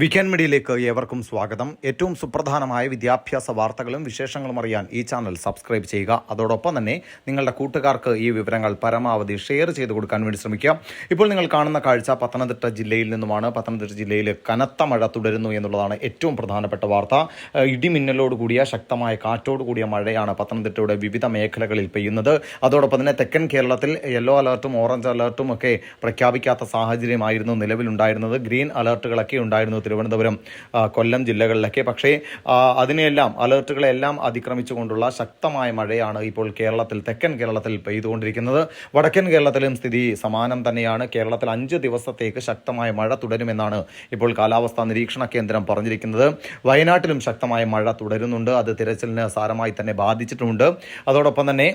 Weekend മീഡിയയിലേക്ക് ഏവർക്കും സ്വാഗതം. ഏറ്റവും സുപ്രധാനമായ വിദ്യാഭ്യാസ വാർത്തകളും വിശേഷങ്ങളും അറിയാൻ ഈ ചാനൽ സബ്സ്ക്രൈബ് ചെയ്യുക. അതോടൊപ്പം തന്നെ നിങ്ങളുടെ കൂട്ടുകാർക്ക് ഈ വിവരങ്ങൾ പരമാവധി ഷെയർ ചെയ്ത് കൊടുക്കാൻ വേണ്ടി ശ്രമിക്കുക. ഇപ്പോൾ നിങ്ങൾ കാണുന്ന കാഴ്ച പത്തനംതിട്ട ജില്ലയിൽ നിന്നുമാണ്. പത്തനംതിട്ട ജില്ലയിൽ കനത്ത മഴ തുടരുന്നു എന്നുള്ളതാണ് ഏറ്റവും പ്രധാനപ്പെട്ട വാർത്ത. ഇടിമിന്നലോട് കൂടിയ ശക്തമായ കാറ്റോട് കൂടിയ മഴയാണ് പത്തനംതിട്ടയുടെ വിവിധ മേഖലകളിൽ പെയ്യുന്നത്. അതോടൊപ്പം തന്നെ തെക്കൻ കേരളത്തിൽ യെല്ലോ അലർട്ടും ഓറഞ്ച് അലർട്ടും ഒക്കെ പ്രഖ്യാപിക്കാത്ത സാഹചര്യമായിരുന്നു നിലവിലുണ്ടായിരുന്നത്. ഗ്രീൻ അലർട്ടുകളൊക്കെ ഉണ്ടായിരുന്നു തിരുവനന്തപുരം കൊല്ലം ജില്ലകളിലൊക്കെ. പക്ഷേ അതിനെയെല്ലാം അലർട്ടുകളെല്ലാം അതിക്രമിച്ചുകൊണ്ടുള്ള ശക്തമായ മഴയാണ് ഇപ്പോൾ കേരളത്തിൽ തെക്കൻ കേരളത്തിൽ പെയ്തുകൊണ്ടിരിക്കുന്നത്. വടക്കൻ കേരളത്തിലും സ്ഥിതി സമാനം തന്നെയാണ്. കേരളത്തിൽ അഞ്ച് ദിവസത്തേക്ക് ശക്തമായ മഴ തുടരുമെന്നാണ് ഇപ്പോൾ കാലാവസ്ഥാ നിരീക്ഷണ കേന്ദ്രം പറഞ്ഞിരിക്കുന്നത്. വയനാട്ടിലും ശക്തമായ മഴ തുടരുന്നുണ്ട്. അത് തിരച്ചിലിന് സാരമായി തന്നെ ബാധിച്ചിട്ടുമുണ്ട്. അതോടൊപ്പം തന്നെ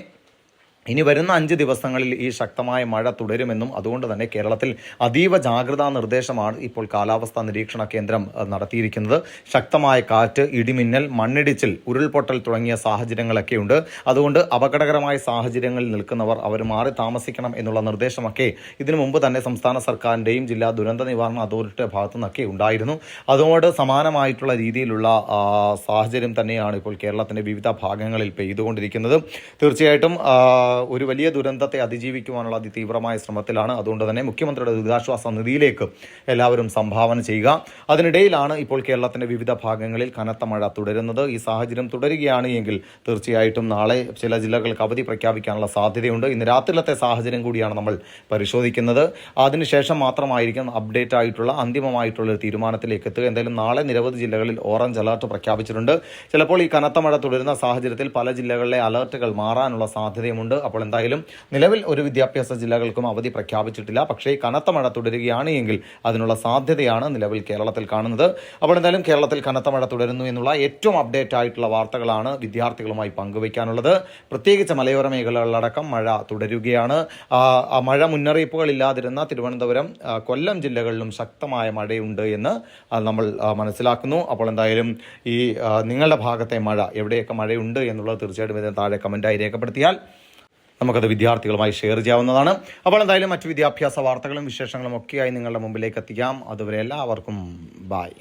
ഇനി വരുന്ന അഞ്ച് ദിവസങ്ങളിൽ ഈ ശക്തമായ മഴ തുടരുമെന്നും അതുകൊണ്ട് തന്നെ കേരളത്തിൽ അതീവ ജാഗ്രതാ നിർദ്ദേശമാണ് ഇപ്പോൾ കാലാവസ്ഥാ നിരീക്ഷണ കേന്ദ്രം നടത്തിയിരിക്കുന്നത്. ശക്തമായ കാറ്റ് ഇടിമിന്നൽ മണ്ണിടിച്ചിൽ ഉരുൾപൊട്ടൽ തുടങ്ങിയ സാഹചര്യങ്ങളൊക്കെയുണ്ട്. അതുകൊണ്ട് അപകടകരമായ സാഹചര്യങ്ങളിൽ നിൽക്കുന്നവർ അവർ മാറി താമസിക്കണം എന്നുള്ള നിർദ്ദേശമൊക്കെ ഇതിനു മുമ്പ് തന്നെ സംസ്ഥാന സർക്കാരിന്റെയും ജില്ലാ ദുരന്ത നിവാരണ അതോറിറ്റിയുടെ ഭാഗത്തു നിന്നൊക്കെ ഉണ്ടായിരുന്നു. അതോട് സമാനമായിട്ടുള്ള രീതിയിലുള്ള സാഹചര്യം തന്നെയാണ് ഇപ്പോൾ കേരളത്തിന്റെ വിവിധ ഭാഗങ്ങളിൽ പെയ്തുകൊണ്ടിരിക്കുന്നത്. തീർച്ചയായിട്ടും ഒരു വലിയ ദുരന്തത്തെ അതിജീവിക്കുവാനുള്ള അതിതീവ്രമായ ശ്രമത്തിലാണ്. അതുകൊണ്ട് തന്നെ മുഖ്യമന്ത്രിയുടെ ദുരിതാശ്വാസ നിധിയിലേക്ക് എല്ലാവരും സംഭാവന ചെയ്യുക. അതിനിടയിലാണ് ഇപ്പോൾ കേരളത്തിന്റെ വിവിധ ഭാഗങ്ങളിൽ കനത്ത മഴ തുടരുന്നത്. ഈ സാഹചര്യം തുടരുകയാണ് എങ്കിൽ തീർച്ചയായിട്ടും നാളെ ചില ജില്ലകൾക്ക് അവധി പ്രഖ്യാപിക്കാനുള്ള സാധ്യതയുണ്ട്. ഇന്ന് രാത്രിയിലത്തെ സാഹചര്യം കൂടിയാണ് നമ്മൾ പരിശോധിക്കുന്നത്. അതിനുശേഷം മാത്രമായിരിക്കും അപ്ഡേറ്റ് ആയിട്ടുള്ള അന്തിമമായിട്ടുള്ള ഒരു തീരുമാനത്തിലേക്ക് എത്തുക. എന്തായാലും നാളെ നിരവധി ജില്ലകളിൽ ഓറഞ്ച് അലർട്ട് പ്രഖ്യാപിച്ചിട്ടുണ്ട്. ചിലപ്പോൾ ഈ കനത്ത മഴ തുടരുന്ന സാഹചര്യത്തിൽ പല ജില്ലകളിലെ അലർട്ടുകൾ മാറാനുള്ള സാധ്യതയുമുണ്ട്. അപ്പോൾ എന്തായാലും നിലവിൽ ഒരു വിദ്യാഭ്യാസ ജില്ലകൾക്കും അവധി പ്രഖ്യാപിച്ചിട്ടില്ല. പക്ഷേ കനത്ത മഴ തുടരുകയാണ് എങ്കിൽ അതിനുള്ള സാധ്യതയാണ് നിലവിൽ കേരളത്തിൽ കാണുന്നത്. അപ്പോൾ എന്തായാലും കേരളത്തിൽ കനത്ത മഴ തുടരുന്നു എന്നുള്ള ഏറ്റവും അപ്ഡേറ്റ് ആയിട്ടുള്ള വാർത്തകളാണ് വിദ്യാർത്ഥികളുമായി പങ്കുവയ്ക്കാനുള്ളത്. പ്രത്യേകിച്ച് മലയോര മേഖലകളിലടക്കം മഴ തുടരുകയാണ്. മഴ മുന്നറിയിപ്പുകൾ ഇല്ലാതിരുന്ന തിരുവനന്തപുരം കൊല്ലം ജില്ലകളിലും ശക്തമായ മഴയുണ്ട് എന്ന് നമ്മൾ മനസ്സിലാക്കുന്നു. അപ്പോൾ എന്തായാലും ഈ നിങ്ങളുടെ ഭാഗത്തെ മഴ എവിടെയൊക്കെ മഴയുണ്ട് എന്നുള്ളത് തീർച്ചയായിട്ടും ഇതിന് താഴെ കമന്റായി രേഖപ്പെടുത്തിയാൽ നമുക്കത് വിദ്യാർത്ഥികളുമായി ഷെയർ ചെയ്യാവുന്നതാണ്. അപ്പോൾ എന്തായാലും മറ്റു വിദ്യാഭ്യാസ വാർത്തകളും വിശേഷങ്ങളും ഒക്കെയായി നിങ്ങളുടെ മുമ്പിലേക്ക് എത്തിക്കാം. അതുവരെ എല്ലാവർക്കും ബായ്